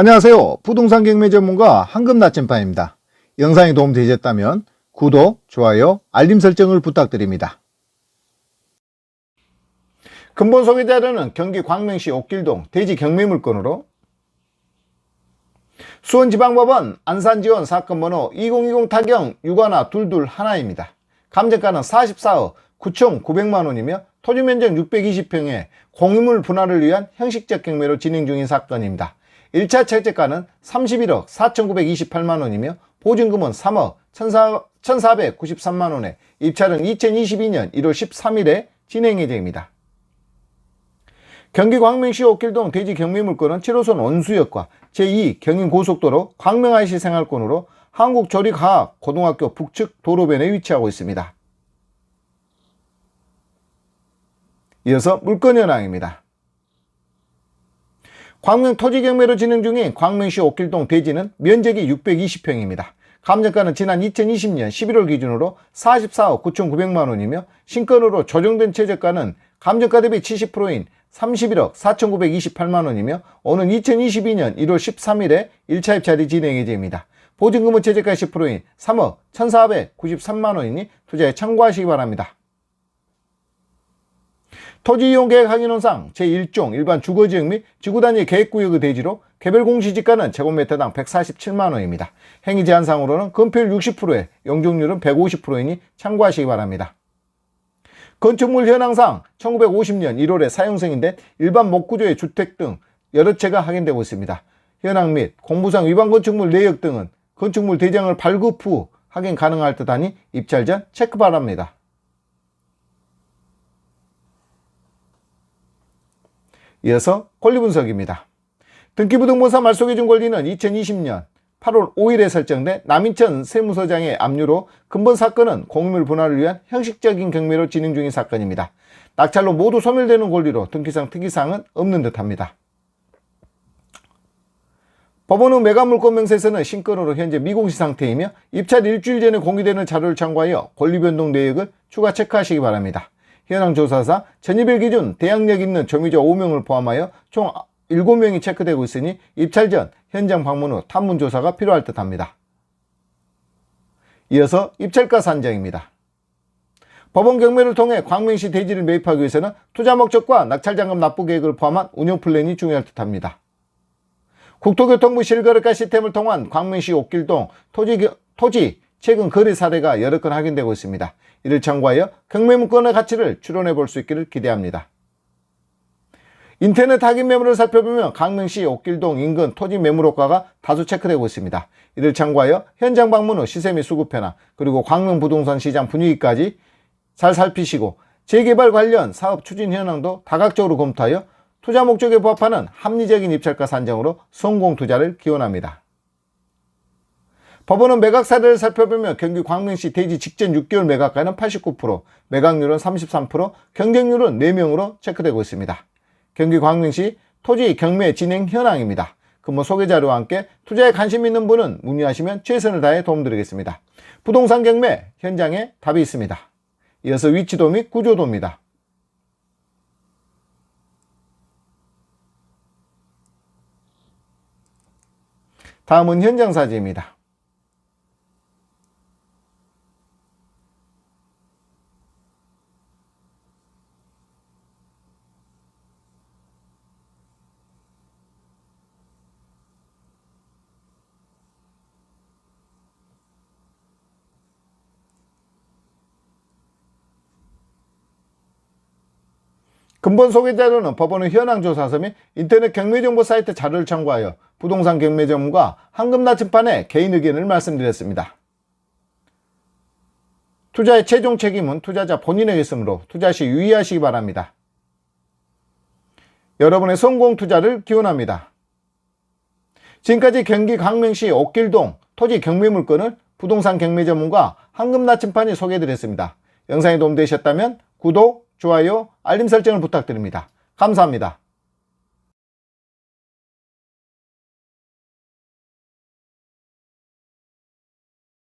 안녕하세요. 부동산 경매 전문가 황금 나침반입니다. 영상이 도움되셨다면 구독, 좋아요, 알림 설정을 부탁드립니다. 근본 소개자료는 경기 광명시 옥길동 대지 경매 물건으로 수원지방법원 안산지원 사건 번호 2020 타경 6하나 22 하나입니다. 감정가는 44억 9,900만 원이며 토지 면적 620평에 공유물 분할을 위한 형식적 경매로 진행 중인 사건입니다. 1차 채택가는 31억 4,928만 원이며 보증금은 3억 1,493만 원에 입찰은 2022년 1월 13일에 진행 예정입니다. 경기 광명시 옥길동 대지 경매물건은 7호선 원수역과 제2 경인고속도로 광명IC 생활권으로 한국조리과학고등학교 북측 도로변에 위치하고 있습니다. 이어서 물건 현황입니다. 광명 토지 경매로 진행 중인 광명시 옥길동 대지는 면적이 620평입니다. 감정가는 지난 2020년 11월 기준으로 44억 9,900만 원이며 신건으로 조정된 최저가는 감정가 대비 70%인 31억 4,928만 원이며 오는 2022년 1월 13일에 1차 입찰이 진행 예정입니다. 보증금은 최저가 10%인 3억 1,493만 원이니 투자에 참고하시기 바랍니다. 토지 이용 계획 확인원상 제1종 일반 주거지역 및 지구단위 계획구역의 대지로 개별 공시지가는 제곱미터당 147만 원입니다. 행위 제한상으로는 건폐율 60%에 용적률은 150%이니 참고하시기 바랍니다. 건축물 현황상 1950년 1월에 사용승인된 일반 목구조의 주택 등 여러 채가 확인되고 있습니다. 현황 및 공부상 위반 건축물 내역 등은 건축물 대장을 발급 후 확인 가능할 듯하니 입찰 전 체크 바랍니다. 이어서 권리 분석입니다. 등기부등본사 말소기준 권리는 2020년 8월 5일에 설정된 남인천 세무서장의 압류로 근본 사건은 공유물 분할을 위한 형식적인 경매로 진행 중인 사건입니다. 낙찰로 모두 소멸되는 권리로 등기상 특이사항은 없는 듯합니다. 법원은 매각물권 명세서는 신건으로 현재 미공시 상태이며 입찰 일주일 전에 공개되는 자료를 참고하여 권리 변동 내역을 추가 체크하시기 바랍니다. 현황 조사사 전입일 기준 대항력 있는 점유자 5명을 포함하여 총 7명이 체크되고 있으니 입찰 전 현장 방문 후 탐문 조사가 필요할 듯 합니다. 이어서 입찰가 산정입니다. 법원 경매를 통해 광명시 대지를 매입하기 위해서는 투자 목적과 낙찰자금 납부 계획을 포함한 운영 플랜이 중요할 듯 합니다. 국토교통부 실거래가 시스템을 통한 광명시 옥길동 토지, 토지 최근 거래 사례가 여러 건 확인되고 있습니다. 이를 참고하여 경매물건의 가치를 추론해 볼 수 있기를 기대합니다. 인터넷 확인 매물을 살펴보면 강릉시 옥길동 인근 토지 매물 호가가 다수 체크되고 있습니다. 이를 참고하여 현장 방문 후 시세 및 수급 변화 그리고 광릉 부동산 시장 분위기까지 잘 살피시고 재개발 관련 사업 추진 현황도 다각적으로 검토하여 투자 목적에 부합하는 합리적인 입찰가 산정으로 성공 투자를 기원합니다. 법원은 매각 사례를 살펴보면 경기 광명시 대지 직전 6개월 매각가는 89%, 매각률은 33%, 경쟁률은 4명으로 체크되고 있습니다. 경기 광명시 토지 경매 진행 현황입니다. 근무 소개 자료와 함께 투자에 관심 있는 분은 문의하시면 최선을 다해 도움드리겠습니다. 부동산 경매 현장에 답이 있습니다. 이어서 위치도 및 구조도입니다. 다음은 현장 사진입니다. 근본 소개 자료는 법원의 현황 조사서 및 인터넷 경매 정보 사이트 자료를 참고하여 부동산 경매 전문가 황금 나침반의 개인 의견을 말씀드렸습니다. 투자의 최종 책임은 투자자 본인에게 있으므로 투자 시 유의하시기 바랍니다. 여러분의 성공 투자를 기원합니다. 지금까지 경기 강명시 옥길동 토지 경매 물건을 부동산 경매 전문가 황금 나침반이 소개해드렸습니다. 영상이 도움되셨다면 구독, 좋아요, 알림 설정을 부탁드립니다. 감사합니다.